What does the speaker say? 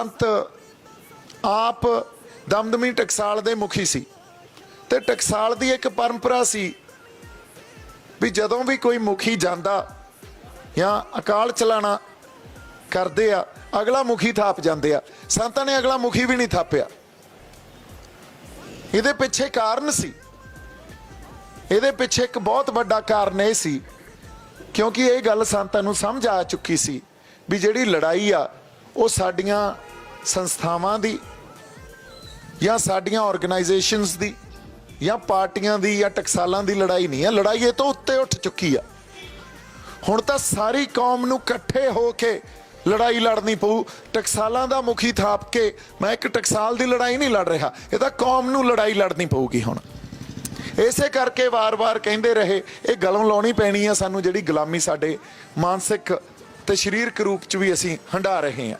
ਅੰਤ ਆਪ ਦਮਦਮੀ ਟਕਸਾਲ ਦੇ ਮੁਖੀ ਸੀ। ਤੇ ਟਕਸਾਲ ਦੀ ਇੱਕ ਪਰੰਪਰਾ ਸੀ ਵੀ ਜਦੋਂ ਵੀ ਕੋਈ ਮੁਖੀ ਜਾਂਦਾ ਜਾਂ ਅਕਾਲ ਚਲਾਣਾ ਕਰਦੇ ਆ, ਅਗਲਾ ਮੁਖੀ ਥਾਪ ਜਾਂਦੇ ਆ। ਸੰਤਾਂ ਨੇ ਅਗਲਾ ਮੁਖੀ ਵੀ ਨਹੀਂ ਥਾਪਿਆ। ਇਹਦੇ ਪਿੱਛੇ ਕਾਰਨ ਸੀ। ਇਹਦੇ ਪਿੱਛੇ ਇੱਕ ਬਹੁਤ ਵੱਡਾ ਕਾਰਨ ਇਹ ਸੀ, ਕਿਉਂਕਿ ਇਹ ਗੱਲ ਸੰਤਾਂ ਨੂੰ ਸਮਝ ਆ ਚੁੱਕੀ ਸੀ ਵੀ ਜਿਹੜੀ ਲੜਾਈ ਆ, ਉਹ ਸਾਡੀਆਂ ਸੰਸਥਾਵਾਂ ਦੀ ਜਾਂ ਸਾਡੀਆਂ ਆਰਗੇਨਾਈਜੇਸ਼ਨਸ ਦੀ ਜਾਂ ਪਾਰਟੀਆਂ ਦੀ ਜਾਂ ਟਕਸਾਲਾਂ ਦੀ ਲੜਾਈ ਨਹੀਂ ਆ ਲੜਾਈ ਇਹ ਤੋਂ ਉੱਤੇ ਉੱਠ ਚੁੱਕੀ ਆ। ਹੁਣ ਤਾਂ ਸਾਰੀ ਕੌਮ ਨੂੰ ਇਕੱਠੇ ਹੋ ਕੇ ਲੜਾਈ ਲੜਨੀ ਪਊ। ਟਕਸਾਲਾਂ ਦਾ ਮੁਖੀ ਥਾਪ ਕੇ ਮੈਂ ਇੱਕ ਟਕਸਾਲ ਦੀ ਲੜਾਈ ਨਹੀਂ ਲੜ ਰਿਹਾ। ਇਹ ਤਾਂ ਕੌਮ ਨੂੰ ਲੜਾਈ ਲੜਨੀ ਪਊਗੀ ਹੁਣ। ਇਸੇ ਕਰਕੇ ਵਾਰ-ਵਾਰ ਕਹਿੰਦੇ ਰਹੇ, ਇਹ ਗਲੋਂ ਲਾਉਣੀ ਪੈਣੀ ਆ ਸਾਨੂੰ ਜਿਹੜੀ ਗੁਲਾਮੀ ਸਾਡੇ ਮਾਨਸਿਕ ਤੇ ਸਰੀਰਕ ਰੂਪ ਚ ਵੀ ਅਸੀਂ ਹੰਡਾ ਰਹੇ ਹਾਂ